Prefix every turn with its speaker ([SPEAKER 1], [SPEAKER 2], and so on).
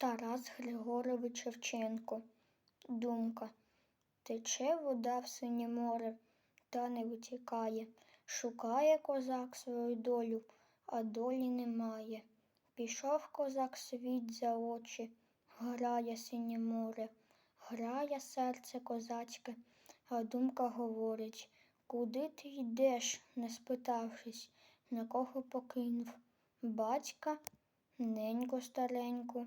[SPEAKER 1] Тарас Григорович Шевченко. Думка. Тече вода в синє море, та не витікає. Шукає козак свою долю, а долі немає. Пішов козак світ за очі, грає синє море, грає серце козацьке, а думка говорить, куди ти йдеш, не спитавшись, на кого покинув? Батька, неньку стареньку,